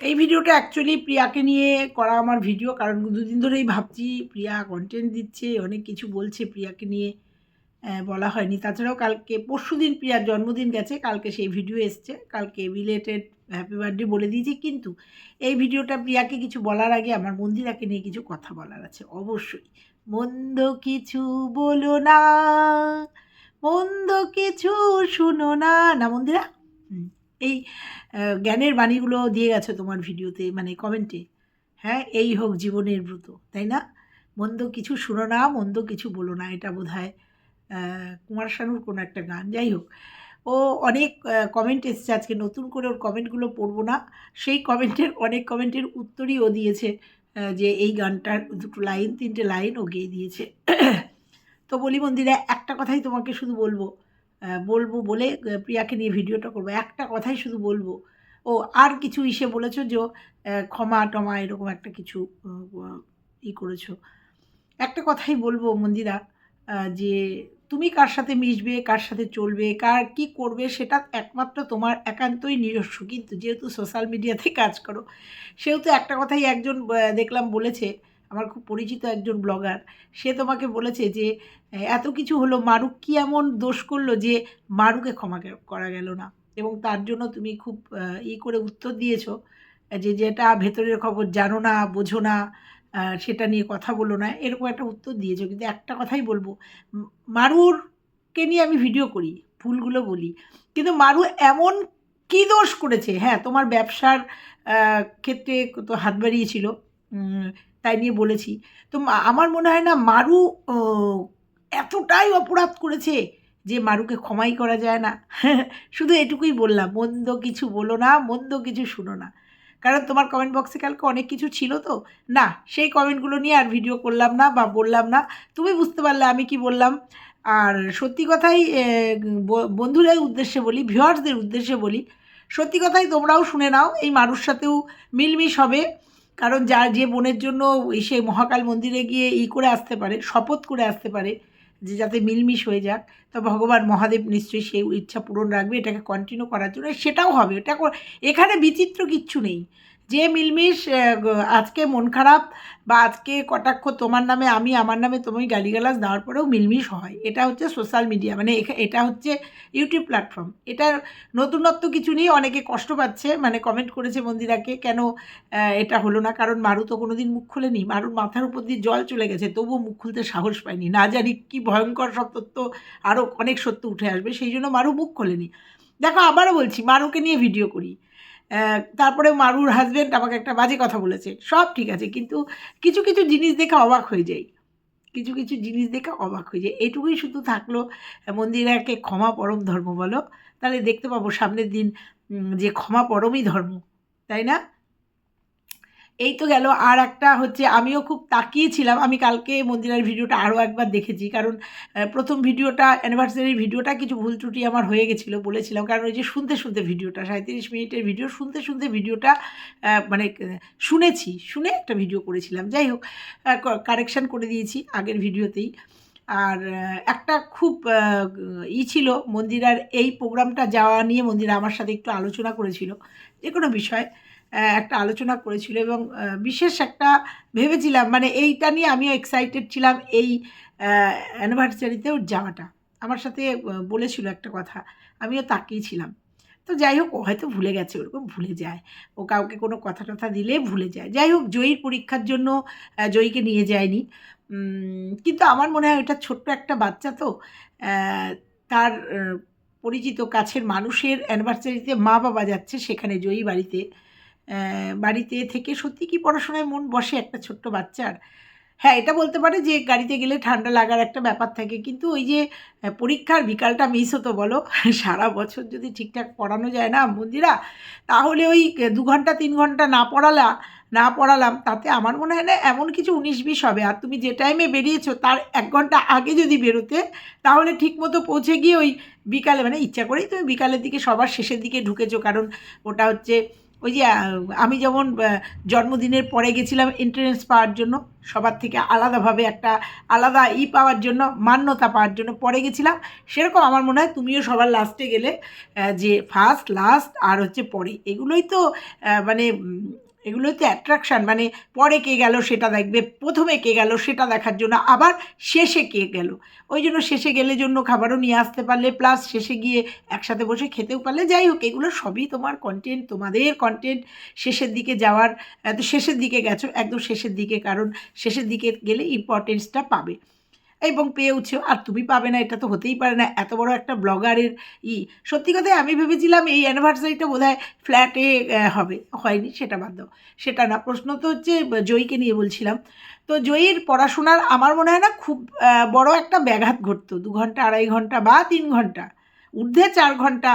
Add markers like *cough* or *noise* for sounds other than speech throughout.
এই ভিডিওটা অ্যাকচুয়ালি প্রিয়াকে নিয়ে করা আমার ভিডিও, কারণ দুদিন ধরেই ভাবছি প্রিয়া কন্টেন্ট দিচ্ছে, অনেক কিছু বলছে প্রিয়াকে নিয়ে বলা হয়নি। তাছাড়াও কালকে, পরশু দিন প্রিয়ার জন্মদিন গেছে, কালকে সেই ভিডিও এসছে। কালকে রিলেটেড হ্যাপি বার্থডে বলে দিয়েছি, কিন্তু এই ভিডিওটা প্রিয়াকে কিছু বলার আগে আমার মন্দিরাকে নিয়ে কিছু কথা বলার আছে, অবশ্যই। মন্দ কিছু বলো না, মন্দ কিছু শুনো না। না মন্দিরা? এই জ্ঞানের বাণীগুলো দিয়ে গেছে তোমার ভিডিওতে মানে কমেন্টে হ্যাঁ এই হোক জীবনের ব্রত, তাই না? মন্দ কিছু শুনো না, মন্দ কিছু বলো না, এটা বোধ হয় কুমার শানুর কোনো একটা গান। যাই হোক, ও অনেক কমেন্ট এসছে আজকে, নতুন করে ওর কমেন্টগুলো পড়ব না। সেই কমেন্টের অনেক কমেন্টের উত্তরই ও দিয়েছে যে এই গানটার দুটো লাইন তিনটে লাইন ও গেয়ে দিয়েছে। তো বলি মন্দিরে একটা কথাই তোমাকে শুধু বলব বলব বলে প্রিয়াকে নিয়ে ভিডিওটা করব। একটা কথাই শুধু বলব, ও আর কিছু ইসে বলেছ যে ক্ষমা টমা এরকম একটা কিছু ই করেছ। একটা কথাই বলব মন্দিরা যে তুমি কার সাথে মিশবে, কার সাথে চলবে, কার কি করবে সেটা একমাত্র তোমার একান্তই নিজস্ব। কিন্তু যেহেতু সোশ্যাল মিডিয়াতে কাজ করো, সেহেতু একটা কথাই একজন দেখলাম বলেছে আমার খুব পরিচিত একজন ব্লগার, সে তোমাকে বলেছে যে, এত কিছু হলো, মারুক কি এমন দোষ করল যে মারুকে ক্ষমা করা গেল না? এবং তার জন্য তুমি খুব ই করে উত্তর দিয়েছ, যে যেটা ভেতরের খবর জানো না, বোঝো না সেটা নিয়ে কথা বলো না, এরকম একটা উত্তর দিয়েছ। কিন্তু একটা কথাই বলব, মারুরকে নিয়ে আমি ভিডিও করি, ভুলগুলো বলি, কিন্তু মারু এমন কী দোষ করেছে? হ্যাঁ তোমার ব্যবসার ক্ষেত্রে তো হাত বাড়িয়েছিল তাই নিয়ে বলেছি। তো আমার মনে হয় না মারু এতটাই অপরাধ করেছে যে মারুকে ক্ষমাই করা যায় না। *laughs* শুধু এটুকুই বললাম, মন্দ কিছু বলো না, মন্দ কিছু শুনো না। কারণ তোমার কমেন্ট বক্সে কালকে অনেক কিছু ছিল তো। না, সেই কমেন্টগুলো নিয়ে আর ভিডিও করলাম না বা বললাম না। তুমি বুঝতে পারলে আমি কি বললাম। আর সত্যি কথাই বন্ধুদের উদ্দেশ্যে বলি ভিউয়ার্সদের উদ্দেশ্যে বলি, সত্যি কথাই তোমরাও শুনে নাও, এই মারুর সাথেও মিলমিশ হবে। কারণ যার যে বোনের জন্য সে মহাকাল মন্দিরে গিয়ে ই করে আসতে পারে, শপথ করে আসতে পারে, যে যাতে মিলমিশ হয়ে যাক, তো ভগবান মহাদেব নিশ্চয়ই সেই ইচ্ছা পূরণ রাখবে, এটাকে কন্টিনিউ করার জন্য, সেটাও হবে। এটা এখানে বিচিত্র কিচ্ছু নেই। যে মিলমিশ আজকে মন খারাপ বা আজকে কটাক্ষ তোমার নামে, আমি আমার নামে তুমি গালিগালাজ দেওয়ার পরেও মিলমিশ হয়। এটা হচ্ছে সোশ্যাল মিডিয়া মানে এটা হচ্ছে ইউটিউব প্ল্যাটফর্ম এটার নতুনত্ব কিছু নিয়ে অনেকে কষ্ট পাচ্ছে। মানে কমেন্ট করেছে মন্দিরাকে, কেন এটা হলো না? কারণ মারু তো কোনো দিন মুখ খুলেনি। মারুর মাথার উপর দিয়ে জল চলে গেছে, তবুও মুখ খুলতে সাহস পায়নি। না জানি কি ভয়ঙ্কর সব তথ্য আরও অনেক সত্য উঠে আসবে, সেই জন্য মারু মুখ খোলেনি। দেখো, আবারও বলছি, মারুকে নিয়ে ভিডিও করি। তারপরে মারুর হাজব্যান্ড আমাকে একটা বাজে কথা বলেছে। সব ঠিক আছে, কিন্তু কিছু কিছু জিনিস দেখে অবাক হয়ে যাই। কিছু কিছু জিনিস দেখে অবাক হয়ে যায় এটুকুই শুধু থাকল মন্দিরে মন্দিরাকে ক্ষমা পরম ধর্ম বলো। তাহলে দেখতে পাবো সামনের দিন যে ক্ষমা পরমই ধর্ম, তাই না? এই তো গেল। আর একটা হচ্ছে, আমিও খুব তাকিয়েছিলাম আমি কালকে মন্দিরার ভিডিওটা আরও একবার দেখেছি। কারণ প্রথম ভিডিওটা অ্যানিভার্সারির ভিডিওটা কিছু ভুল ত্রুটি আমার হয়ে গেছিল বলেছিলাম। কারণ ওই যে শুনতে শুনতে ভিডিওটা সাঁত্রিশ মিনিটের ভিডিও, শুনতে শুনতে ভিডিওটা মানে শুনেছি, শুনে একটা ভিডিও করেছিলাম। যাই হোক কারেকশান করে দিয়েছি আগের ভিডিওতেই। আর একটা খুব ই ছিল মন্দিরার এই প্রোগ্রামটা যাওয়া নিয়ে মন্দিরা আমার সাথে একটু আলোচনা করেছিল, যে কোনো বিষয় একটা আলোচনা করেছিল এবং বিশেষ একটা ভেবেছিলাম মানে এইটা নিয়ে আমিও এক্সাইটেড ছিলাম এই অ্যানিভার্সারিতেও যাওয়াটা। আমার সাথে বলেছিল একটা কথা, আমিও তাকিয়েছিলাম তো যাই হোক, ও হয়তো ভুলে গেছে, ওরকম ভুলে যায়। ও কাউকে কোনো কথা টথা দিলে ভুলে যায়। যাই হোক, জয়ীর পরীক্ষার জন্য জয়ীকে নিয়ে যায়নি। কিন্তু আমার মনে হয় ওটা ছোট্ট একটা বাচ্চা তো তার পরিচিত কাছের মানুষের অ্যানিভার্সারিতে মা বাবা যাচ্ছে সেখানে জয়ী বাড়িতে। বাড়িতে থেকে সত্যি কি পড়াশোনায় মন বসে একটা ছোট্ট বাচ্চার? হ্যাঁ এটা বলতে পারে যে গাড়িতে গেলে ঠান্ডা লাগার একটা ব্যাপার থাকে, কিন্তু ওই যে পরীক্ষার বিকালটা মিস হতো বলো, সারা বছর যদি ঠিকঠাক পড়ানো যায় না, মন্দিরা, তাহলে ওই দু ঘণ্টা, তিন ঘণ্টা না পড়ালা না পড়ালাম, তাতে আমার মনে হয় না এমন কিছু উনিশ বিশ হবে। আর তুমি যে টাইমে বেরিয়েছো, তার এক ঘণ্টা আগে যদি বেরোতে, তাহলে ঠিকমতো পৌঁছে গিয়ে ওই বিকালে মানে ইচ্ছা করেই তুমি বিকালের দিকে, সবার শেষের দিকে ঢুকেছো। কারণ ওটা হচ্ছে ওই যে আমি যেমন জন্মদিনের পরে গেছিলাম এন্ট্রেন্স পাওয়ার জন্য, সবার থেকে আলাদাভাবে একটা আলাদা ই পাওয়ার জন্য, মান্যতা পাওয়ার জন্য পরে গেছিলাম। সেরকম আমার মনে হয় তুমিও সবার লাস্টে গেলে যে ফার্স্ট লাস্ট আর হচ্ছে পরে। এগুলোই তো মানে এগুলোই তো অ্যাট্রাকশান মানে পরে কে গেল সেটা দেখবে, প্রথমে কে গেল সেটা দেখার জন্য, আবার শেষে কে গেল। ওই জন্য শেষে গেলে জন্য খাবারও নিয়ে আসতে পারলে প্লাস শেষে গিয়ে একসাথে বসে খেতেও পারলে, যাই হোক, এগুলো সবই তোমার কন্টেন্ট তোমাদের কন্টেন্ট শেষের দিকে যাওয়ার শেষের দিকে গেছো, একদম শেষের দিকে, কারণ শেষের দিকে গেলে ইম্পর্টেন্সটা পাবে। এবং পেয়েওছো আর তুমি পাবে না, এটা তো হতেই পারে না। এত বড় একটা ব্লগারের ই। সত্যি কথাই আমি ভেবেছিলাম এই অ্যানিভার্সারিটা বোধ হয় ফ্ল্যাটে হবে। হয়নি, সেটা বাদ দাও। সেটা না। প্রশ্ন তো হচ্ছে জয়ীকে নিয়ে বলছিলাম। তো জয়ীর পড়াশোনার আমার মনে হয় না খুব বড় একটা ব্যাঘাত ঘটতো। দু ঘণ্টা, আড়াই ঘণ্টা বা তিন ঘণ্টা। ঊর্ধ্বে চার ঘণ্টা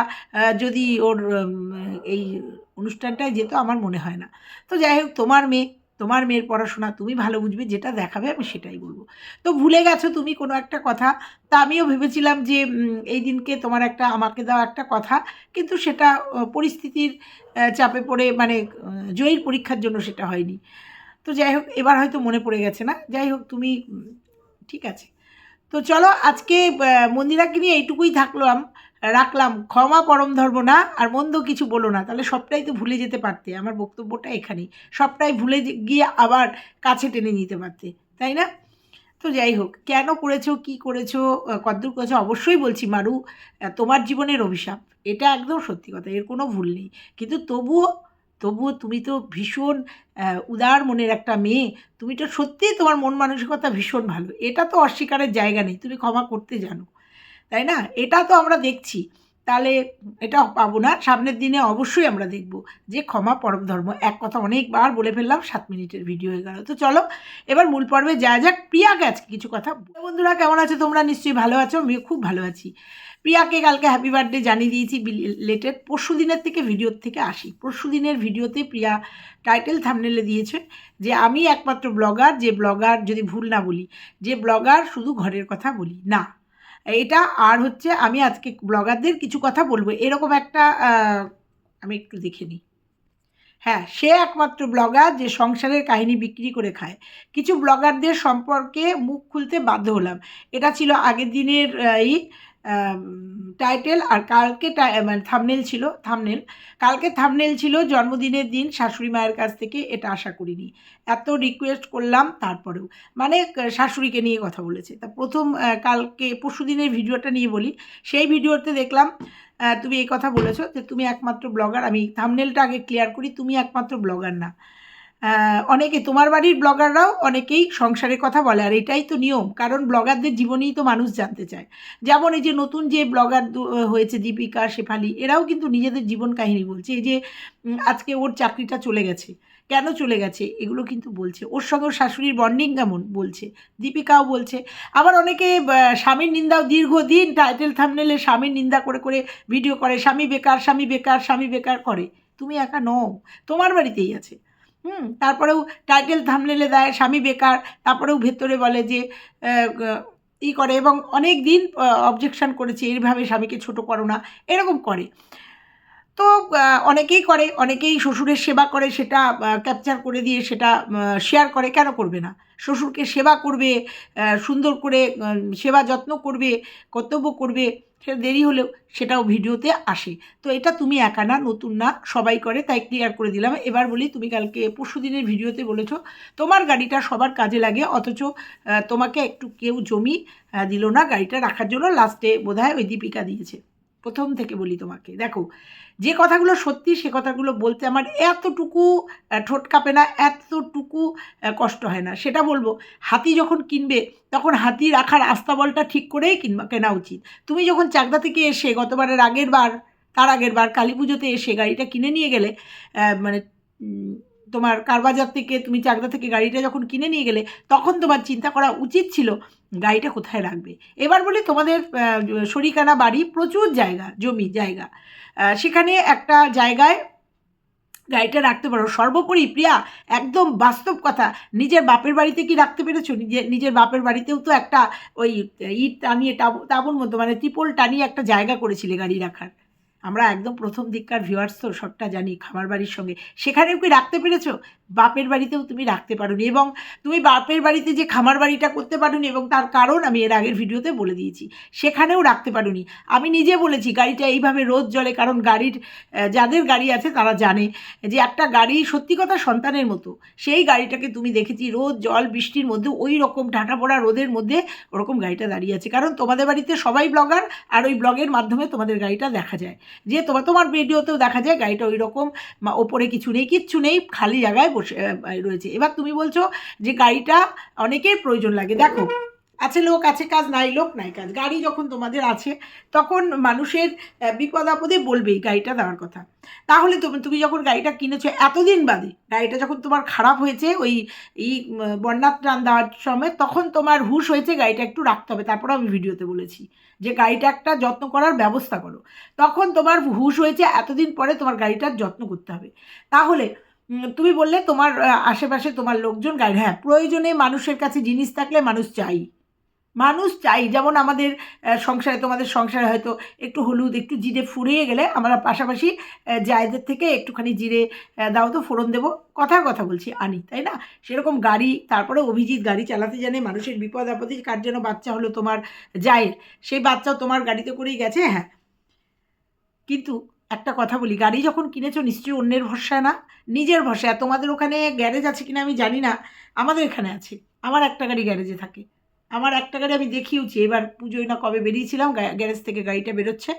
যদি ওর এই অনুষ্ঠানটায় যেত আমার মনে হয় না। তো যাই হোক, তোমার মেয়ে তোমার মেয়ের পড়াশোনা তুমি ভালো বুঝবে, যেটা দেখাবে আমি সেটাই বলব। তো ভুলে গেছো তুমি কোনো একটা কথা? তা আমিও ভেবেছিলাম যে এই দিনকে তোমার একটা, আমাকে দেওয়া একটা কথা, কিন্তু সেটা পরিস্থিতির চাপে পড়ে মানে জয়ীর পরীক্ষার জন্য সেটা হয়নি। তো যাই হোক, এবার হয়তো মনে পড়ে গেছে না? যাই হোক, তুমি ঠিক আছে। তো চলো আজকে মন্দিরাকে নিয়ে এইটুকুই থাকলাম। রাখলাম, ক্ষমা পরম ধর্ম না, আর মন্দ কিছু বলো না। তাহলে সবটাই তো ভুলে যেতে পারতে। আমার বক্তব্যটা এখানেই। সবটাই ভুলে গিয়ে আবার কাছে টেনে নিতে পারতে। তাই না? তো যাই হোক, কেন করেছ, কি করেছ কদ্দূর করেছ, অবশ্যই বলছি, মারু তোমার জীবনের অভিশাপ। এটা একদম সত্যি কথা, এর কোনো ভুল নেই। কিন্তু তবুও তবুও তুমি তো ভীষণ উদার মনের একটা মেয়ে। তুমি তো সত্যিই তোমার মন মানসিকতা ভীষণ ভালো। এটা তো অস্বীকারের জায়গা নেই। তুমি ক্ষমা করতে জানো। তাই না? এটা তো আমরা দেখছি। তাহলে এটা পাবো না। সামনের দিনে অবশ্যই আমরা দেখব যে ক্ষমা পরম ধর্ম। এক কথা অনেকবার বলে ফেললাম, সাত মিনিটের ভিডিও হয়ে গেল। তো চলো, এবার মূল পর্বে যা যাক। প্রিয়াকে আজকে কিছু কথা বন্ধুরা, কেমন আছো তোমরা? নিশ্চয়ই ভালো আছো। আমিও খুব ভালো আছি। প্রিয়াকে কালকে হ্যাপি বার্থডে জানিয়ে দিয়েছি লেটের পরশু দিনের থেকে ভিডিওর থেকে আসি। পরশু দিনের ভিডিওতে প্রিয়া টাইটেল থামনেলে দিয়েছে যে, আমি একমাত্র ব্লগার যে ব্লগার যদি ভুল না বলি, যে ব্লগার শুধু ঘরের কথা বলি। না এটা আর হচ্ছে আমি আজকে ব্লগারদের কিছু কথা বলব। এরকম একটা আমি একটু দেখে নিই। হ্যাঁ সে একমাত্র ব্লগার যে সংসারের কাহিনী বিক্রি করে খায়। কিছু ব্লগারদের সম্পর্কে মুখ খুলতে বাধ্য হলাম। এটা ছিল আগের দিনের আহ, ই টাইটেল আর কালকে মানে থামনেল ছিল থামনেল কালকে থামনেল ছিল জন্মদিনের দিন শাশুড়ি মায়ের কাছ থেকে, এটা আশা করিনি। এত রিকোয়েস্ট করলাম তারপরেও। মানে শাশুড়িকে নিয়ে কথা বলেছে। তা প্রথম কালকে পরশু দিনের ভিডিওটা নিয়ে বলি। সেই ভিডিওতে দেখলাম তুমি এই কথা বলেছ যে, তুমি একমাত্র ব্লগার আমি থামনেলটা আগে ক্লিয়ার করি, তুমি একমাত্র ব্লগার না। অনেকে তোমার বাড়ির ব্লগাররাও অনেকেই সংসারের কথা বলে, আর এটাই তো নিয়ম। কারণ ব্লগারদের জীবনেই তো মানুষ জানতে চায়। যেমন এই যে নতুন যে ব্লগার হয়েছে দীপিকা, শেফালি, এরাও কিন্তু নিজেদের জীবন কাহিনী বলছে। এই যে আজকে ওর চাকরিটা চলে গেছে। কেন চলে গেছে? এগুলো কিন্তু বলছে। ওর সঙ্গে ওর শাশুড়ির বন্ডিং কেমন? বলছে। দীপিকাও বলছে। আবার অনেকে স্বামীর নিন্দাও দীর্ঘদিন টাইটেল থামনেলে স্বামীর নিন্দা করে করে ভিডিও করে, স্বামী বেকার স্বামী বেকার স্বামী বেকার করে। তুমি একা নও। তোমার বাড়িতেই আছে। হুম, তারপরেও টাইটেল থামলেলে দেয়, স্বামী বেকার, তারপরেও ভেতরে বলে যে ই করে এবং অনেক দিন অবজেকশন করেছে, এইভাবে স্বামীকে ছোট করো না, এরকম করে। তো অনেকেই করে, অনেকেই শ্বশুরের সেবা করে, সেটা ক্যাপচার করে দিয়ে সেটা শেয়ার করে, কেন করবে না? শ্বশুরকে সেবা করবে সুন্দর করে সেবা যত্ন করবে, কর্তব্য করবে সেটা দেরি হলেও সেটাও ভিডিওতে আসে। তো এটা তুমি একা না, নতুন না, সবাই করে, তাই ক্লিয়ার করে দিলাম। এবার বলি, তুমি কালকে পরশু দিনের ভিডিওতে বলেছ, তোমার গাড়িটা সবার কাজে লাগে, অথচ তোমাকে একটু কেউ জমি দিল না গাড়িটা রাখার জন্য লাস্টে বোধহয় ওই দীপিকা দিয়েছে। প্রথম থেকে বলি তোমাকে। দেখো, যে কথাগুলো সত্যি, সে কথাগুলো বলতে আমার এতটুকু ঠোঁট কাঁপে না, এতটুকু কষ্ট হয় না। সেটা বলব, হাতি যখন কিনবে, তখন হাতি রাখার আস্তাবলটা ঠিক করেই কিনবা, কেনা উচিত। তুমি যখন চাকদা থেকে এসে, গতবারের আগের বার, তার আগের বার কালী পুজোতে এসে গাড়িটা কিনে নিয়ে গেলে মানে তোমার কারবাজার থেকে তুমি চাকদা থেকে গাড়িটা যখন কিনে নিয়ে গেলে, তখন তোমার চিন্তা করা উচিত ছিল গাড়িটা কোথায় রাখবে। এবার বলি তোমাদের শরিকানা বাড়ি প্রচুর জায়গা, জমি জায়গা। সেখানে একটা জায়গায় গাড়িটা রাখতে পারো। সর্বোপরি প্রিয়া, একদম বাস্তব কথা, নিজের বাপের বাড়িতে কি রাখতে পেরেছ? নিজের নিজের বাপের বাড়িতেও তো একটা ওই ইট টানিয়ে, টাব- তাঁবুর মতো মানে ত্রিপল টানিয়ে একটা জায়গা করেছিলে গাড়ি রাখার। আমরা একদম প্রথম দিককার ভিউয়ার্স তো সবটা জানি খামার বাড়ির সঙ্গে। সেখানেও কি রাখতে পেরেছ? বাপের বাড়িতেও তুমি রাখতে পারোনি এবং তুমি বাপের বাড়িতে যে খামার বাড়িটা করতে পারোনি এবং তার কারণ আমি এর আগের ভিডিওতে বলে দিয়েছি, সেখানেও রাখতে পারোনি। আমি নিজে বলেছি, গাড়িটা এইভাবে রোজ জলে কারণ গাড়ির যাদের গাড়ি আছে তারা জানে যে একটা গাড়ি সত্যি কথা সন্তানের মতো, সেই গাড়িটাকে তুমি দেখেছি রোদ জল, বৃষ্টির মধ্যে ওই রকম ঢাটা পড়া রোদের মধ্যে ওরকম গাড়িটা দাঁড়িয়ে আছে। কারণ তোমাদের বাড়িতে সবাই ব্লগার আর ওই ব্লগের মাধ্যমে তোমাদের গাড়িটা দেখা যায়। যে তোমার তোমার ভিডিওতেও দেখা যায় গাড়িটা ওই রকম ওপরে কিছু নেই, কিচ্ছু নেই, খালি জায়গায় বসে রয়েছে। এবার তুমি বলছো যে গাড়িটা অনেকের প্রয়োজন লাগে। দেখো, আছে লোক, আছে কাজ, নাই লোক, নাই কাজ। গাড়ি যখন তোমাদের আছে, তখন মানুষের বিপদ আপদে বলবেই গাড়িটা দেওয়ার কথা। তাহলে তুমি তুমি যখন গাড়িটা কিনেছো, এতদিন বাদে গাড়িটা যখন তোমার খারাপ হয়েছে, ওই এই বন্যার টান দেওয়ার সময়, তখন তোমার হুশ হয়েছে গাড়িটা একটু রাখতে হবে। তারপর আমি ভিডিওতে বলেছি যে গাড়িটা একটা যত্ন করার ব্যবস্থা করো। তখন তোমার হুশ হয়েছে, এতদিন পরে তোমার গাড়িটার যত্ন করতে হবে। তাহলে তুমি বললে তোমার আশেপাশে তোমার লোকজন গাড়ি হ্যাঁ প্রয়োজনে মানুষের কাছে জিনিস থাকলে মানুষ চাই। মানুষ চাই, যেমন আমাদের সংসারে, তোমাদের সংসারে হয়তো একটু হলুদ, একটু জিরে ফুরিয়ে গেলে আমরা পাশাপাশি জায়দের থেকে একটুখানি জিরে দাও তো ফোড়ন দেবো। কথার কথা বলছি, আনি, তাই না? সেরকম গাড়ি, তারপরে অভিজিৎ গাড়ি চালাতে জানে, মানুষের বিপদ আপদে কার যেন বাচ্চা হলো তোমার জায়ের। সেই বাচ্চাও তোমার গাড়িতে করেই গেছে হ্যাঁ। কিন্তু একটা কথা বলি, গাড়ি যখন কিনেছো নিশ্চয়ই অন্যের ভরসা না? নিজের ভরসা তোমাদের ওখানে গ্যারেজ আছে কিনা আমি জানি না। আমাদের এখানে আছে। আমার একটা গাড়ি গ্যারেজে থাকে। আমার একটা গাড়ি আমি দেখিয়েছি এবার পুজোয় না কবে বেরিয়েছিলাম গ্যারেজ থেকে গাড়িটা বেরোচ্ছে।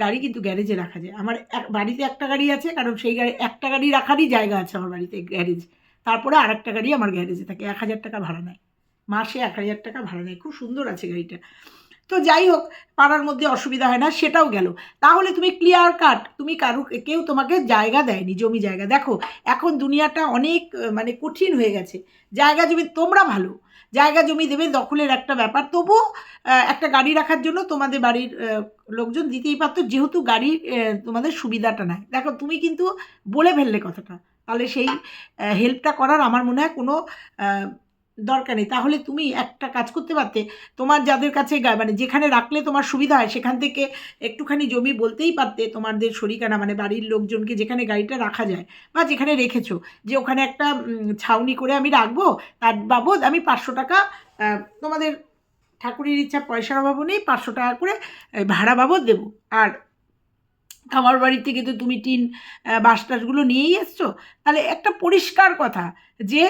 গাড়ি কিন্তু গ্যারেজে রাখা যায়। আমার এক- বাড়িতে একটা গাড়ি আছে, কারণ সেই গাড়ি, একটা গাড়ি রাখারই জায়গা আছে আমার বাড়িতে গ্যারেজ। তারপরে আর একটা গাড়ি আমার গ্যারেজে থাকে। এক হাজার টাকা ভাড়া নেয়। মাসে এক হাজার টাকা ভাড়া নেয়। খুব সুন্দর আছে গাড়িটা। তো যাই হোক পাড়ার মধ্যে অসুবিধা হয় না সেটাও গেল। তাহলে তুমি ক্লিয়ার কাট তুমি কারু কেউ তোমাকে জায়গা দেয়নি জমি জায়গা। দেখো এখন দুনিয়াটা অনেক মানে কঠিন হয়ে গেছে। জায়গা জমি তোমরা ভালো। জায়গা জমি দেবে দখলের একটা ব্যাপার। আহ, একটা গাড়ি রাখার জন্য তোমাদের বাড়ির লোকজন দিতেই পারতো যেহেতু আহ, তোমাদের সুবিধাটা নাই। দেখো তুমি কিন্তু বলে ফেললে কথাটা। তাহলে সেই হেল্পটা করার আমার মনে হয় কোনো দরকার নেই। তাহলে তুমি একটা কাজ করতে পারতে, তোমার যাদের কাছে মানে যেখানে রাখলে তোমার সুবিধা হয়, সেখান থেকে একটুখানি জমি বলতেই পারতে তোমাদের শরিকানা মানে বাড়ির লোকজনকে যেখানে গাড়িটা রাখা যায় বা যেখানে রেখেছো, যে ওখানে একটা ছাউনি করে আমি রাখব, তার বাবদ আমি পাঁচশো টাকা তোমাদের ঠাকুরের ইচ্ছা পয়সার অভাবও নেই, পাঁচশো টাকা করে ভাড়া বাবদ দেবো। আর আমার বাড়ি থেকে তো তুমি টিন বাস টাসগুলো নিয়েই এসছো। তাহলে একটা পরিষ্কার কথা, যে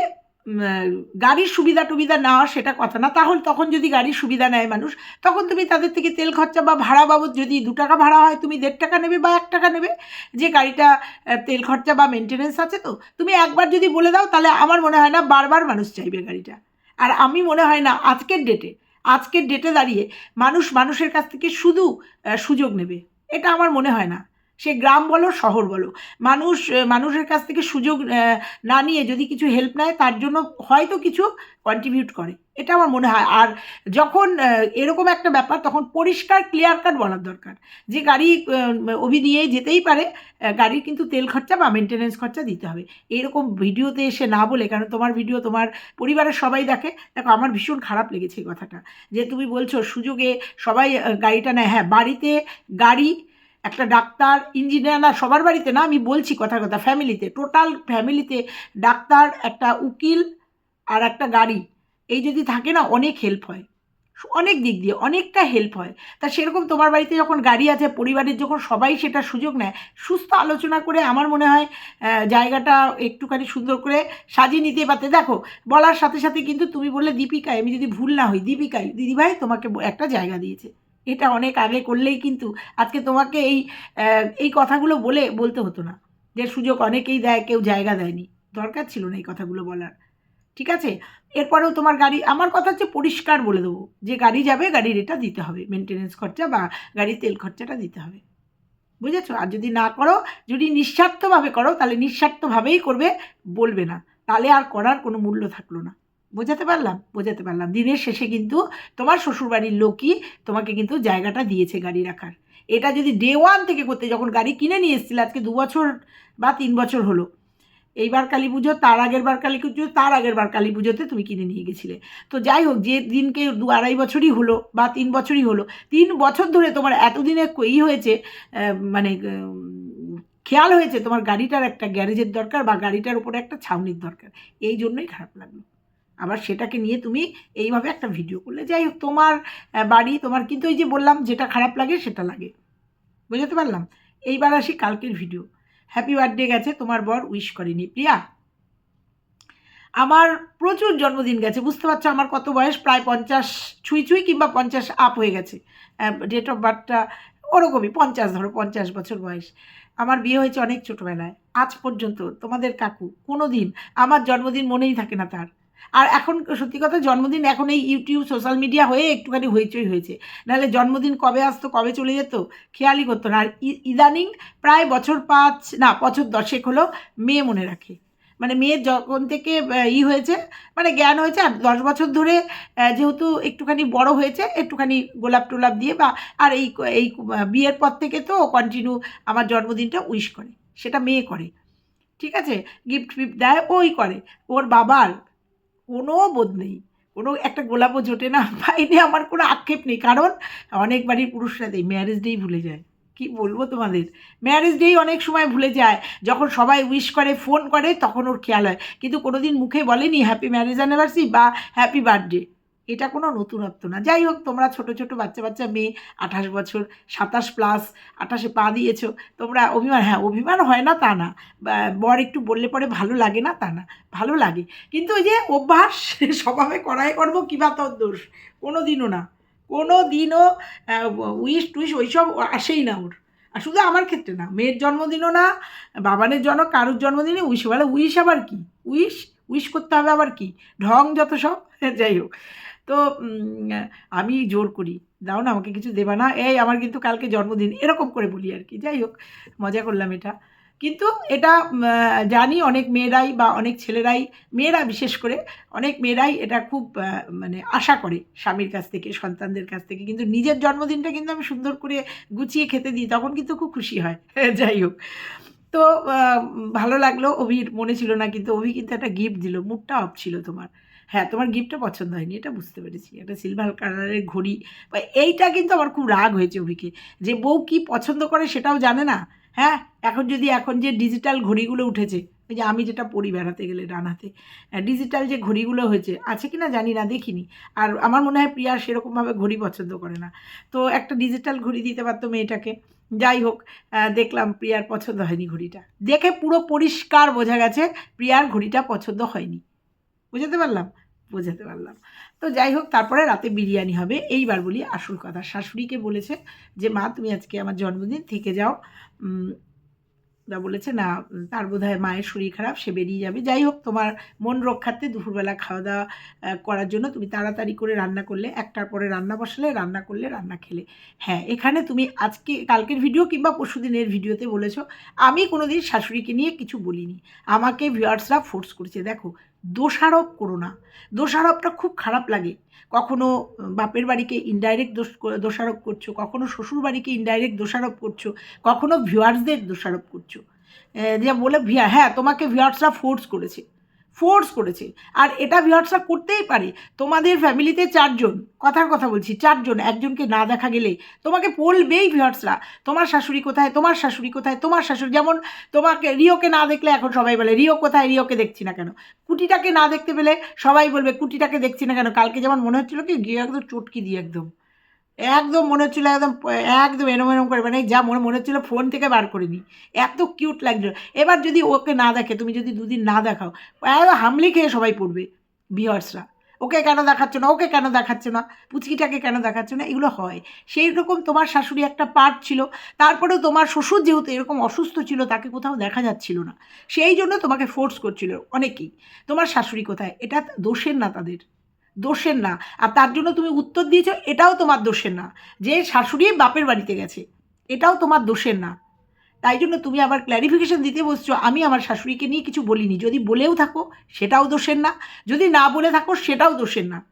গাড়ির সুবিধা টুবিধা নেওয়া সেটা কথা না। তাহলে তখন যদি গাড়ির সুবিধা নেয় মানুষ, তখন তুমি তাদের থেকে তেল খরচা বা ভাড়া বাবদ যদি দু টাকা ভাড়া হয়, তুমি দেড় টাকা নেবে বা এক টাকা নেবে, যে গাড়িটা তেল খরচা বা মেনটেনেন্স আছে তো, তুমি একবার যদি বলে দাও, তাহলে আমার মনে হয় না বারবার মানুষ চাইবে গাড়িটা। আর আমি মনে হয় না আজকের ডেটে আজকের ডেটে দাঁড়িয়ে মানুষ মানুষের কাছ থেকে শুধু সুযোগ নেবে। এটা আমার মনে হয় না। সে গ্রাম বলো, শহর বলো। মানুষ মানুষের কাছ থেকে সুযোগ না নিয়ে যদি কিছু হেল্প নেয়, তার জন্য হয়তো কিছু কন্ট্রিবিউট করে। এটা আমার মনে হয়। আর যখন এরকম একটা ব্যাপার, তখন পরিষ্কার ক্লিয়ার কাট বলার দরকার। যে গাড়ি অভি নিয়ে যেতেই পারে গাড়ির কিন্তু তেল খরচা বা মেনটেনেন্স খরচা দিতে হবে। এরকম ভিডিওতে এসে না বলে, কারণ তোমার ভিডিও তোমার পরিবারের সবাই দেখে, দেখো আমার ভীষণ খারাপ লেগেছে এই কথাটা। যে তুমি বলছো, সুযোগে সবাই গাড়িটা নেয়। হ্যাঁ বাড়িতে গাড়ি একটা ডাক্তার ইঞ্জিনিয়ার না, সবার বাড়িতে না, আমি বলছি কথা কথা ফ্যামিলিতে টোটাল ফ্যামিলিতে ডাক্তার, একটা উকিল আর একটা গাড়ি। এই যদি থাকে না, অনেক হেল্প হয়। অনেক দিক দিয়ে, অনেকটা হেল্প হয়। তা সেরকম তোমার বাড়িতে যখন গাড়ি আছে, পরিবারের যখন সবাই সেটা সুযোগ নেয়, সুস্থ আলোচনা করে আমার মনে হয় জায়গাটা একটুখানি সুন্দর করে সাজিয়ে নিতে পারতে। দেখো, বলার সাথে সাথে কিন্তু তুমি বললে দীপিকায়, আমি যদি ভুল না হই দীপিকায় দিদিভাই তোমাকে একটা জায়গা দিয়েছে। এটা অনেক আগে করলেই কিন্তু আজকে তোমাকে এই এই কথাগুলো বলে বলতে হতো না। যে সুযোগ অনেকেই দেয়, কেউ জায়গা দেয়নি। দরকার ছিল না এই কথাগুলো বলার। ঠিক আছে? এরপরেও তোমার গাড়ি, আমার কথা হচ্ছে পরিষ্কার বলে দেবো। যে গাড়ি যাবে, গাড়ির এটা দিতে হবে। মেনটেনেন্স খরচা বা গাড়ির তেল খরচাটা দিতে হবে। বুঝেছ? আর যদি না করো, যদি নিঃস্বার্থভাবে করো, তাহলে নিঃস্বার্থভাবেই করবে, বলবে না। তাহলে আর করার কোনো মূল্য থাকল না। বোঝাতে পারলাম? বোঝাতে পারলাম। দিনের শেষে কিন্তু তোমার শ্বশুরবাড়ির লোকই তোমাকে কিন্তু জায়গাটা দিয়েছে গাড়ি রাখার। এটা যদি ডে ওয়ান থেকে করতে যখন গাড়ি কিনে নিয়ে এসেছিলে, আজকে দু বছর বা তিন বছর হলো, এইবার কালী পুজো, তার আগের বার কালী পুজো, তার আগের বার কালী পুজোতে তুমি কিনে নিয়ে গেছিলে। তো যাই হোক, যে দিনকে দু আড়াই বছরই হলো বা তিন বছরই হলো, তিন বছর ধরে তোমার এতদিনে ই হয়েছে মানে খেয়াল হয়েছে তোমার গাড়িটার একটা গ্যারেজের দরকার বা গাড়িটার উপরে একটা ছাউনির দরকার। এই জন্যই খারাপ লাগল। আবার সেটাকে নিয়ে তুমি এইভাবে একটা ভিডিও করলে। যাই হোক তোমার বাড়ি, তোমার কিন্তু ওই যে বললাম, যেটা খারাপ লাগে সেটা লাগে। বুঝতে পারলাম? এইবার আসি কালকের ভিডিও হ্যাপি বার্থডে গেছে, তোমার বর উইশ করেনি। প্রিয়া, আমার প্রচুর জন্মদিন গেছে, বুঝতে পারছ? আমার কত বয়স? প্রায় পঞ্চাশ, ছুঁই ছুঁই কিংবা পঞ্চাশ আপ হয়ে গেছে। ডেট অফ বার্থটা ওরকমই, পঞ্চাশ ধরো, পঞ্চাশ বছর বয়স। আমার বিয়ে হয়েছে অনেক ছোটোবেলায়। আজ পর্যন্ত তোমাদের কাকু কোনো দিন আমার জন্মদিন মনেই থাকে না তার। আর এখন সত্যি কথা জন্মদিন এখন এই ইউটিউব, সোশ্যাল মিডিয়া হয়ে একটুখানি হইচই হয়েছে। নাহলে জন্মদিন কবে আসতো, কবে চলে যেত, খেয়ালই করতো না। আর ইদানিং প্রায় বছর পাঁচ, না, বছর দশেক হলো মেয়ে মনে রাখে। মানে মেয়ের যখন থেকে ই হয়েছে মানে জ্ঞান হয়েছে, আর দশ বছর ধরে যেহেতু একটুখানি বড় হয়েছে, একটুখানি গোলাপ টোলাপ দিয়ে বা, আর এই এই বিয়ের পর থেকে তো কন্টিনিউ আমার জন্মদিনটা উইশ করে। সেটা মেয়ে করে। ঠিক আছে? গিফট ফিফট দেয়, ওই করে। ওর বাবার কোনো বোধ নেই। কোনো একটা গোলাপও জোটে না, পাইনি আমার কোনো আক্ষেপ নেই। কারণ অনেক বাড়ির পুরুষরা দেয় ম্যারেজ ডেই ভুলে যায়। কি বলব তোমাদের? ম্যারেজ ডেই অনেক সময় ভুলে যায়। যখন সবাই উইশ করে ফোন করে, তখন ওর খেয়াল হয়। কিন্তু কোনোদিন মুখে বলেনি হ্যাপি ম্যারেজ অ্যানিভার্সারি বা হ্যাপি বার্থডে এটা কোনো নতুনত্ব না। যাই হোক, তোমরা ছোট ছোট বাচ্চা বাচ্চা, মেয়ে, আঠাশ বছর, সাতাশ প্লাস আঠাশে পা দিয়েছ, তোমরা অভিমান হ্যাঁ অভিমান হয় না তা না। বর একটু বললে পরে ভালো লাগে না তা না, ভালো লাগে। কিন্তু ওই যে অভ্যাস *laughs* স্বভাবে করাই করব কিবা তোর দোষ? কোনো দিনও না। কোনো দিনও উইশ টুইশ ওইসব আসেই না ওর। আর শুধু আমার ক্ষেত্রে না, মেয়ের জন্মদিনও না, বাবানের জন্য কারোর জন্মদিনে উইশ বলে উইশ আবার কি? উইশ উইশ করতে হবে আবার কি? ঢং যত সব, *laughs* যাই হোক। তো আমি জোর করি। দাও না, আমাকে কিছু দেবা না। এই, আমার কিন্তু কালকে জন্মদিন। এরকম করে বলি আর কি। যাই হোক, মজা করলাম এটা। কিন্তু এটা জানি অনেক মেয়েরাই বা অনেক ছেলেরাই, মেয়েরা বিশেষ করে, অনেক মেয়েরাই এটা খুব মানে আশা করে স্বামীর কাছ থেকে, সন্তানদের কাছ থেকে। কিন্তু নিজের জন্মদিনটা কিন্তু আমি সুন্দর করে গুছিয়ে খেতে দিই, তখন কিন্তু খুব খুশি হয়। *laughs* যাই হোক। তো ভালো লাগল। অভির, মনে ছিল না, কিন্তু অভি কিন্তু একটা গিফট দিল। মুডটা অফ ছিল তোমার। হ্যাঁ তোমার গিফটটা পছন্দ হয়নি, এটা বুঝতে পেরেছি। একটা সিলভার কালারের ঘড়ি, বা এইটা কিন্তু আমার খুব রাগ হয়েছে অভিকে। যে বউ কি পছন্দ করে সেটাও জানে না হ্যাঁ? এখন যদি, এখন যে ডিজিটাল ঘড়িগুলো উঠেছে ওই যে আমি যেটা পড়ি বেড়াতে গেলে ডানাতে ডিজিটাল যে ঘড়িগুলো হয়েছে, আছে কি না জানি না, দেখিনি। আর আমার মনে হয় প্রিয়া সেরকমভাবে ঘড়ি পছন্দ করে না। তো একটা ডিজিটাল ঘড়ি দিতে পারতো মেয়েটাকে। যাই হোক দেখলাম প্রিয়ার পছন্দ হয়নি ঘড়িটা। দেখে পুরো পরিষ্কার বোঝা গেছে, প্রিয়ার ঘড়িটা পছন্দ হয়নি। বুঝাতে পারলাম? বোঝাতে পারলাম। তো যাই হোক, তারপরে রাতে বিরিয়ানি হবে। এইবার বলি আসল কথা, শাশুড়িকে বলেছে যে, মা, তুমি আজকে আমার জন্মদিন, থেকে যাও। তা বলেছে, না, তার বোধহয় মায়ের শরীর খারাপ, সে বেরিয়ে যাবে। যাই হোক, তোমার মন রক্ষার্থে দুপুরবেলা খাওয়া দাওয়া করার জন্য তুমি তাড়াতাড়ি করে রান্না করলে, একটার পরে রান্না বসালে, রান্না করলে, রান্না খেলে। হ্যাঁ এখানে তুমি আজকে, কালকের ভিডিও কিংবা পরশু দিনের ভিডিওতে বলেছ, আমি কোনোদিন শাশুড়িকে নিয়ে কিছু বলিনি। আমাকে ভিউয়ার্সরা ফোর্স করেছে। দেখো দোষারোপ করো না। দোষারোপটা খুব খারাপ লাগে। কখনো বাপের বাড়িকে ইনডাইরেক্ট দোষ দোষারোপ করছ, কখনো শ্বশুর বাড়িকে ইনডাইরেক্ট দোষারোপ করছ, কখনো ভিউয়ার্সদের দোষারোপ করছ। যে বলে ভিয়া হ্যাঁ তোমাকে ভিউয়ার্সরা ফোর্স করেছে। ফোর্স করেছে। আর এটা ভিউয়ার্সরা করতেই পারে। তোমাদের ফ্যামিলিতে চারজন, কথার কথা বলছি, চারজন, একজনকে না দেখা গেলে তোমাকে বলবেই ভিউয়ার্সরা তোমার শাশুড়ি কোথায়, তোমার শাশুড়ি কোথায়, তোমার শাশুড়ি, যেমন তোমাকে রিওকে না দেখলে এখন সবাই বলে, রিও কোথায়? রিওকে দেখছি না কেন? কুটিটাকে না দেখতে পেলে সবাই বলবে, কুটিটাকে দেখছি না কেন? কালকে যেমন মনে হচ্ছিল কি, গিয়ে একদম চটকি দিয়ে একদম। একদম মনে হচ্ছিল একদম একদম এরম এরম করে মানে যা মনে মনে হচ্ছিল ফোন থেকে বার করে নিই এত কিউট লাগছিল। এবার যদি ওকে না দেখে, তুমি যদি দুদিন না দেখাও হামলি খেয়ে সবাই পড়বে ভিওয়ার্সরা ওকে কেন দেখাচ্ছ না? ওকে কেন দেখাচ্ছ না? পুচকিটাকে কেন দেখাচ্ছ না? এগুলো হয়। সেই রকম তোমার শাশুড়ি একটা পার্ট ছিল। তারপরেও তোমার শ্বশুর যেহেতু এরকম অসুস্থ ছিল, তাকে কোথাও দেখা যাচ্ছিল না। সেই জন্য তোমাকে ফোর্স করছিল অনেকেই। তোমার শাশুড়ি কোথায়? এটা দোষের না তাদের। দোষের না। আর তার জন্য তুমি উত্তর দিয়েছ, এটাও তোমার দোষের না। যে শাশুড়ি বাপের বাড়িতে গেছে, এটাও তোমার দোষের না। তাই জন্য তুমি আবার ক্ল্যারিফিকেশন দিতে বসছো, আমি আমার শাশুড়িকে নিয়ে কিছু বলিনি। যদি বলেও থাকো, সেটাও দোষের না। যদি না বলে থাকো, সেটাও দোষের না।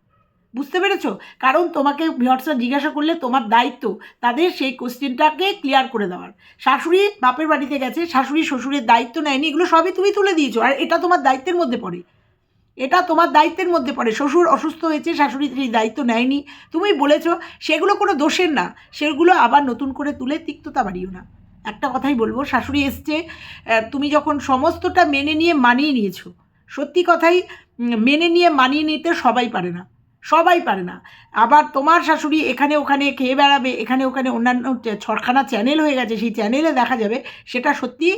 বুঝতে পেরেছ? কারণ তোমাকে ভিওয়ার্সরা জিজ্ঞাসা করলে তোমার দায়িত্ব তাদের সেই কোশ্চেনটাকে ক্লিয়ার করে দেওয়ার। শাশুড়ি বাপের বাড়িতে গেছে, শাশুড়ি শ্বশুরের দায়িত্ব নেয়নি, এগুলো সবই তুমি তুলে দিয়েছ। আর এটা তোমার দায়িত্বের মধ্যে পড়ে। এটা তোমার দায়িত্বের মধ্যে পড়ে। শ্বশুর অসুস্থ হয়েছে, শাশুড়ি সেই দায়িত্ব নেয়নি। তুমি বলেছ, সেগুলো কোনো দোষের না। সেগুলো আবার নতুন করে তুলে তিক্ততা বাড়িও না। একটা কথাই বলব, শাশুড়ি এসছে তুমি যখন সমস্তটা মেনে নিয়ে মানিয়ে নিয়েছো, সত্যি কথাই মেনে নিয়ে মানিয়ে নিতে সবাই পারে না। সবাই পারে না। আবার তোমার শাশুড়ি এখানে ওখানে খেয়ে বেড়াবে, এখানে ওখানে অন্যান্য ছখানা চ্যানেল হয়ে গেছে, সেই চ্যানেলে দেখা যাবে সেটা সত্যি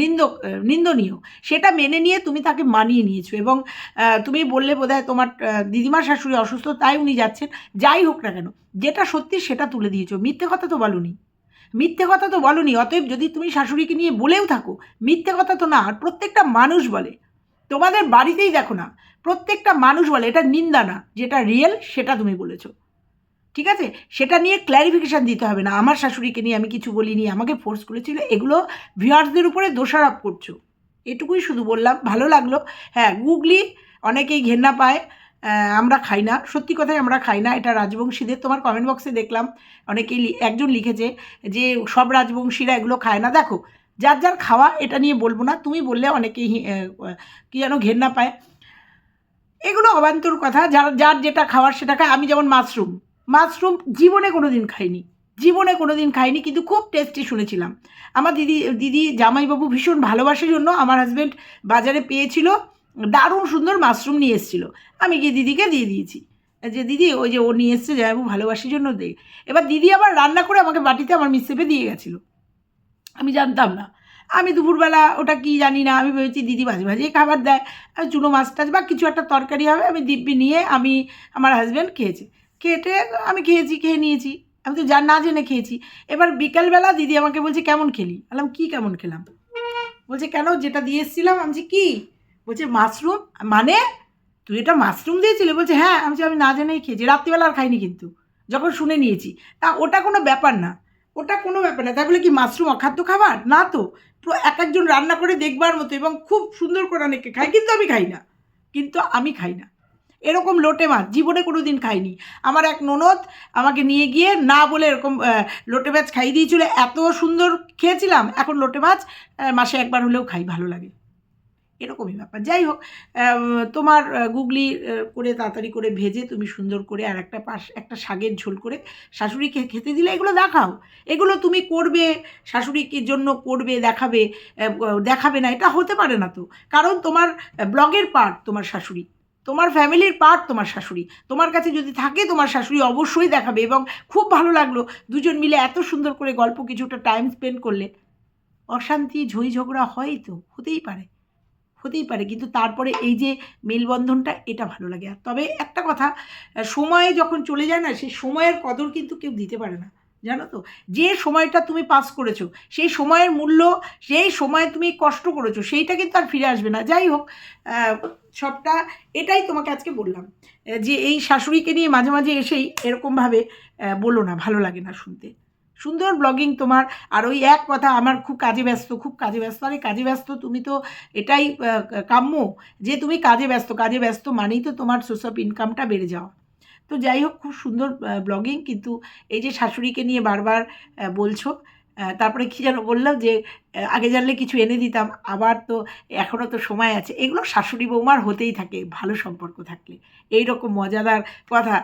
নিন্দ, নিন্দনীয়। সেটা মেনে নিয়ে তুমি তাকে মানিয়ে নিয়েছো এবং তুমি বললে বোধহয় তোমার দিদিমার শাশুড়ি অসুস্থ, তাই উনি যাচ্ছেন। যাই হোক না কেন, যেটা সত্যি সেটা তুলে দিয়েছ। মিথ্যে কথা তো বলনি। মিথ্যে কথা তো বলনি, অতএব যদি তুমি শাশুড়িকে নিয়ে বলেও থাকো, মিথ্যে কথা তো না, আর প্রত্যেকটা মানুষ বলে। তোমাদের বাড়িতেই দেখো না, প্রত্যেকটা মানুষ বলে এটা নিন্দা না, যেটা রিয়েল সেটা তুমি বলেছ। ঠিক আছে? সেটা নিয়ে ক্ল্যারিফিকেশান দিতে হবে না, আমার শাশুড়িকে নিয়ে আমি কিছু বলিনি, আমাকে ফোর্স করেছিল, এগুলো ভিউয়ার্সদের উপরে দোষারোপ করছ। এটুকুই শুধু বললাম, ভালো লাগল। হ্যাঁ গুগলি অনেকেই ঘেন্না পায় আমরা খাই না। সত্যি কথাই আমরা খাই না, এটা রাজবংশীদের, তোমার কমেন্ট বক্সে দেখলাম, অনেকেই একজন লিখেছে যে সব রাজবংশীরা এগুলো খায় না। দেখো যার যার খাওয়া এটা নিয়ে বলব না। তুমি বললে অনেকেই কি যেন ঘেন্না পায়। এগুলো অবান্তর কথা। যার যার যেটা খাওয়ার সেটা খায়। আমি যেমন মাশরুম মাশরুম জীবনে কোনো দিন খাইনি। জীবনে কোনো দিন খাইনি, কিন্তু খুব টেস্টি শুনেছিলাম। আমার দিদি দিদি জামাইবাবু ভীষণ ভালোবাসার জন্য আমার হাজব্যান্ড বাজারে পেয়েছিল, দারুণ সুন্দর মাশরুম নিয়ে এসেছিল। আমি গিয়ে দিদিকে দিয়ে দিয়েছি। যে দিদি, ওই যে ও নিয়ে এসছে, জামাইবাবু ভালোবাসার জন্য দে। এবার দিদি আবার রান্না করে আমাকে বাটিতে আমার মিসেপে দিয়ে গেছিল। আমি জানতাম না। আমি দুপুরবেলা ওটা কি জানি না, আমি ভেবেছি দিদি মাঝে মাঝে খাবার দেয় চুনো মাছ টাছ বা কিছু একটা তরকারি হবে, আমি দিব্যি নিয়ে আমি আমার হাজব্যান্ড খেয়েছে। খেটে আমি খেয়েছি, খেয়ে নিয়েছি। আমি তো যা না জেনে খেয়েছি। এবার বিকালবেলা দিদি আমাকে বলছে, কেমন খেলি? বললাম, কী কেমন খেলাম? বলছে, কেন? যেটা দিয়ে এসেছিলাম। আমি কি? বলছে মাশরুম মানে? তুই এটা মাশরুম দিয়েছিলি? বলছে হ্যাঁ। আমি আমি না জেনেই খেয়েছি। রাত্রিবেলা আর খাইনি কিন্তু, যখন শুনে নিয়েছি। তা ওটা কোনো ব্যাপার না। ওটা কোনো ব্যাপার না। তাই বলে কি মাশরুম অখাদ্য খাবার? না তো। পুরো এক একজন রান্না করে দেখবার মতো এবং খুব সুন্দর করে অনেকে খায় কিন্তু আমি খাই না। কিন্তু আমি খাই না। এরকম লোটে মাছ জীবনে কোনো দিন খাইনি। আমার এক ননদ আমাকে নিয়ে গিয়ে না বলে এরকম লোটে মাছ খাইয়ে দিয়েছিল। এত সুন্দর খেয়েছিলাম, এখন লোটে মাছ মাসে একবার হলেও খাই, ভালো লাগে। এরকমই ব্যাপার। যাই হোক তোমার গুগলি করে তাড়াতাড়ি করে ভেজে তুমি সুন্দর করে আর একটা পাশ, একটা শাগের ঝোল করে শাশুড়িকে খেতে দিলে এগুলো দেখাও। এগুলো তুমি করবে, শাশুড়িকে জন্য করবে, দেখাবে দেখাবে না, এটা হতে পারে না তো। কারণ তোমার ব্লগের পার্ট তোমার শাশুড়ি, তোমার ফ্যামিলির পার্ট তোমার শাশুড়ি। তোমার কাছে যদি থাকে তোমার শাশুড়ি অবশ্যই দেখাবে এবং খুব ভালো লাগল দুজন মিলে এত সুন্দর করে গল্প কিছুটা টাইম স্পেন্ড করলে। অশান্তি, ঝই ঝগড়া হয় তো, হতেই পারে। হতেই পারে। কিন্তু তারপরে এই যে মেলবন্ধনটা, এটা ভালো লাগে। আর তবে একটা কথা সময়ে যখন চলে যায় না, সেই সময়ের কদর কিন্তু কেউ দিতে পারে না। জানো তো? যে সময়টা তুমি পাস করেছ, সেই সময়ের মূল্য, সেই সময় তুমি কষ্ট করেছ, সেইটা কিন্তু আর ফিরে আসবে না। যাই হোক সবটা এটাই তোমাকে আজকে বললাম যে এই শাশুড়িকে নিয়ে মাঝে মাঝে এসেই এরকমভাবে বলো না, ভালো লাগে না শুনতে। সুন্দর ব্লগিং তোমার, আর ওই এক কথা, আমার খুব কাজে ব্যস্ত, খুব কাজে ব্যস্ত। আরে কাজে ব্যস্ত তুমি তো এটাই কাম্য যে তুমি কাজে ব্যস্ত। কাজে ব্যস্ত মানেই তো তোমার সোর্স অফ ইনকামটা বেড়ে যাওয়া। তো যাই হোক, খুব সুন্দর ব্লগিং কিন্তু এই যে শাশুড়িকে নিয়ে বারবার বলছো তারপরে কী যেন বললাম যে আগে জানলে কিছু এনে দিতাম, আবার তো এখনও তো সময় আছে। এগুলো শাশুড়ি বৌমার হতেই থাকে, ভালো সম্পর্ক থাকলে। এই রকম মজাদার কথা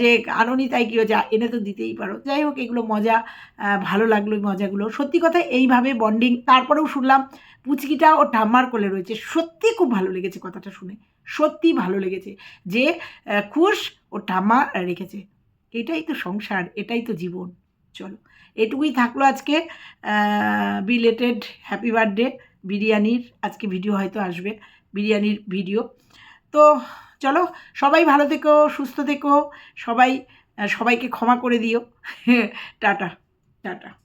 যে আননি তাই কি যা এনে তো দিতেই পারো। যাই হোক, এগুলো মজা ভালো লাগল মজাগুলো। সত্যি কথা, এইভাবে বন্ডিং তারপরেও শুনলাম পুচকিটা ও ঠাম্মার কোলে রয়েছে। সত্যি খুব ভালো লেগেছে কথাটা শুনে। সত্যি ভালো লেগেছে যে খুশ ও ঠাম্মা রেখেছে। এটাই তো সংসার, এটাই তো জীবন। চলো। এটুকুই থাকল আজকে বিলেটেড হ্যাপি বার্থডে বিরিয়ানির, আজকে ভিডিও হয়তো আসবে, বিরিয়ানির ভিডিও তো চলো, সবাই ভালো থেকো, সুস্থ থেকো, সবাই সবাইকে ক্ষমা করে দিও। *laughs* Tata tata.